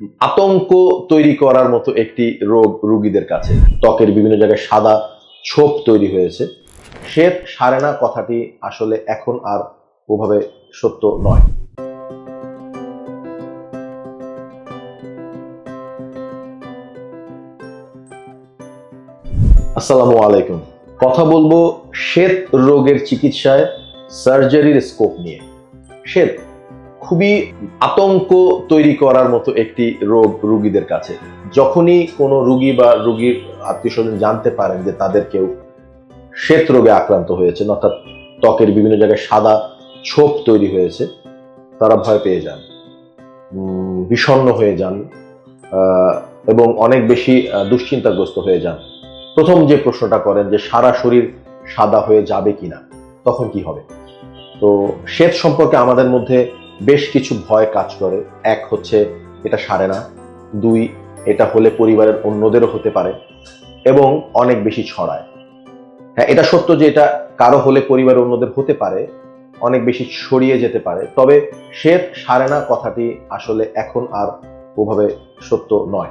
আতঙ্ক তৈরি করার মতো একটি রোগ রুগীদের কাছে। ত্বকের বিভিন্ন জায়গায় সাদা ছোপ তৈরি হয়েছে। শ্বেত সারে না কথাটি আসলে এখন আর ওভাবে সত্য নয়। আসসালামু আলাইকুম। কথা বলব শ্বেত রোগের চিকিৎসায় সার্জারির স্কোপ নিয়ে। শ্বেত খুবই আতঙ্ক তৈরি করার মতো একটি রোগ রুগীদের কাছে। যখনই কোনো রুগী বা রুগীর আত্মীয় স্বজন জানতে পারেন যে তাদের কেউ শ্বেত রোগে আক্রান্ত হয়েছে অর্থাৎ ত্বকের বিভিন্ন জায়গায় সাদা ছোপ তৈরি হয়েছে তারা ভয় পেয়ে যান উম, বিষণ্ণ হয়ে যান এবং অনেক বেশি দুশ্চিন্তাগ্রস্ত হয়ে যান। প্রথম যে প্রশ্নটা করেন যে সারা শরীর সাদা হয়ে যাবে কিনা তখন কি হবে? তো শ্বেত সম্পর্কে আমাদের মধ্যে বেশ কিছু ভয় কাজ করে। এক হচ্ছে এটা সারে না। দুই, এটা হলে পরিবারের অন্যদেরও হতে পারে এবং অনেক বেশি ছড়ায়। হ্যাঁ এটা সত্য যে এটা কারও হলে পরিবারের অন্যদের হতে পারে, অনেক বেশি ছড়িয়ে যেতে পারে। তবে শ্বেত সারে না কথাটি আসলে এখন আর ওভাবে সত্য নয়।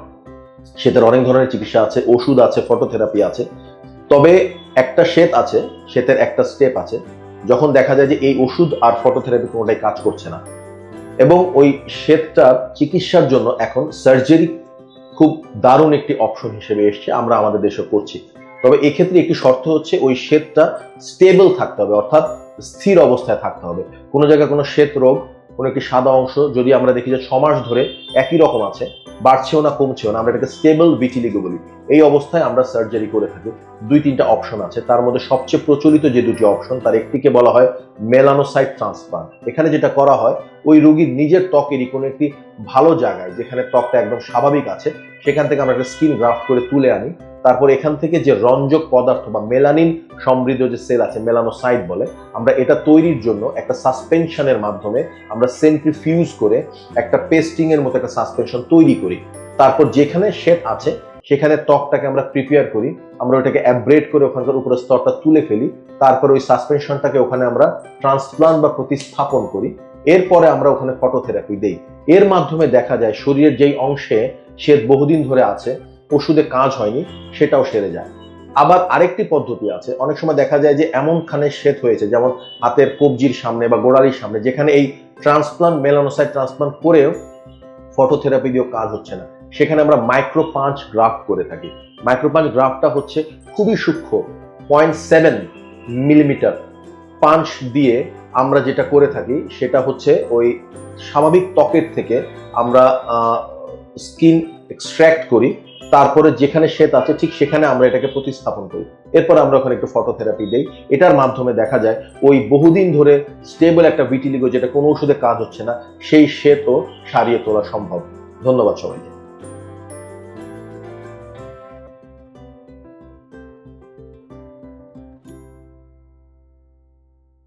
শ্বেতের অনেক ধরনের চিকিৎসা আছে, ওষুধ আছে, ফটোথেরাপি আছে। তবে একটা শ্বেত আছে, শ্বেতের একটা স্টেপ আছে। যখন দেখা যায় যে এই ওষুধ আর ফটোথেরাপি কোনোটাই কাজ করছে না এবং ওই শ্বেতটার চিকিৎসার জন্য এখন সার্জারি খুব দারুণ একটি অপশন হিসেবে এসছে, আমরা আমাদের দেশে করছি। তবে এক্ষেত্রে একটি শর্ত হচ্ছে ওই শ্বেতটা স্টেবল থাকতে হবে, অর্থাৎ স্থির অবস্থায় থাকতে হবে। কোনো জায়গায় কোনো শ্বেত রোগ, কোনো একটি সাদা অংশ যদি আমরা দেখি যে ছ মাস ধরে একই রকম আছে, বাড়ছেও না, কমছেও না, আমরা এটাকে স্টেবল ভিটিলিগো বলি। এই অবস্থায় আমরা সার্জারি করে থাকি। দুই তিনটা অপশন আছে। তার মধ্যে সবচেয়ে প্রচলিত যে দুটি অপশন তার একটিকে বলা হয় মেলানোসাইট ট্রান্সপ্লান্ট এখানে যেটা করা হয় ওই রোগীর নিজের ত্বকেরই কোনো একটি ভালো জায়গায় যেখানে ত্বকটা একদম স্বাভাবিক আছে, সেখান থেকে আমরা একটা স্কিন গ্রাফট করে তুলে আনি। তারপর এখান থেকে যে রঞ্জক পদার্থ বা মেলানিন সমৃদ্ধ যে সেল আছে, মেলানোসাইট বলে, আমরা এটা তৈরির জন্য একটা সাসপেনশনের মাধ্যমে আমরা সেন্ট্রিফিউজ করে একটা পেস্টিং এর মতো একটা সাসপেনশন তৈরি করি। তারপর যেখানে শেড আছে, সেখানে ত্বকটাকে আমরা প্রিপেয়ার করি, আমরা ওটাকে অ্যাব্রেড করে ওখানকার উপরে স্তরটা তুলে ফেলি, তারপর ওই সাসপেনশনটাকে ওখানে আমরা ট্রান্সপ্লান্ট বা প্রতিস্থাপন করি। এরপরে আমরা ওখানে ফটোথেরাপি দেই। এর মাধ্যমে দেখা যায় শরীরের যেই অংশে শ্বেত বহুদিন ধরে আছে, ওষুধে কাজ হয়নি, সেটাও সেরে যায়। আবার আরেকটি পদ্ধতি আছে, অনেক সময় দেখা যায় যে এমনখানে শ্বেত হয়েছে, যেমন হাতের কবজির সামনে বা গোড়ালির সামনে, যেখানে এই ট্রান্সপ্লান্ট মেলানোসাইট ট্রান্সপ্লান্ট করেও ফটোথেরাপি দিয়েও কাজ হচ্ছে না। সেখানে আমরা মাইক্রো পাঁচ গ্রাফট করে থাকি। মাইক্রো পাঁচ গ্রাফটটা হচ্ছে খুবই সূক্ষ্ম পয়েন্ট সেভেন মিলিমিটার পাঞ্চ দিয়ে আমরা যেটা করে থাকি সেটা হচ্ছে ওই স্বাভাবিক ত্বকের থেকে আমরা স্কিন এক্সট্র্যাক্ট করি, তারপরে যেখানে শ্বেত আছে ঠিক সেখানে আমরা এটাকে প্রতিস্থাপন করি। এরপর আমরা ওখানে একটু ফটোথেরাপি দেই। এটার মাধ্যমে দেখা যায় ওই বহুদিন ধরে স্টেবল একটা ভিটিলিগো যেটা কোনো ওষুধে কাজ হচ্ছে না, সেই শ্বেতও সারিয়ে তোলা সম্ভব। ধন্যবাদ সবাইকে।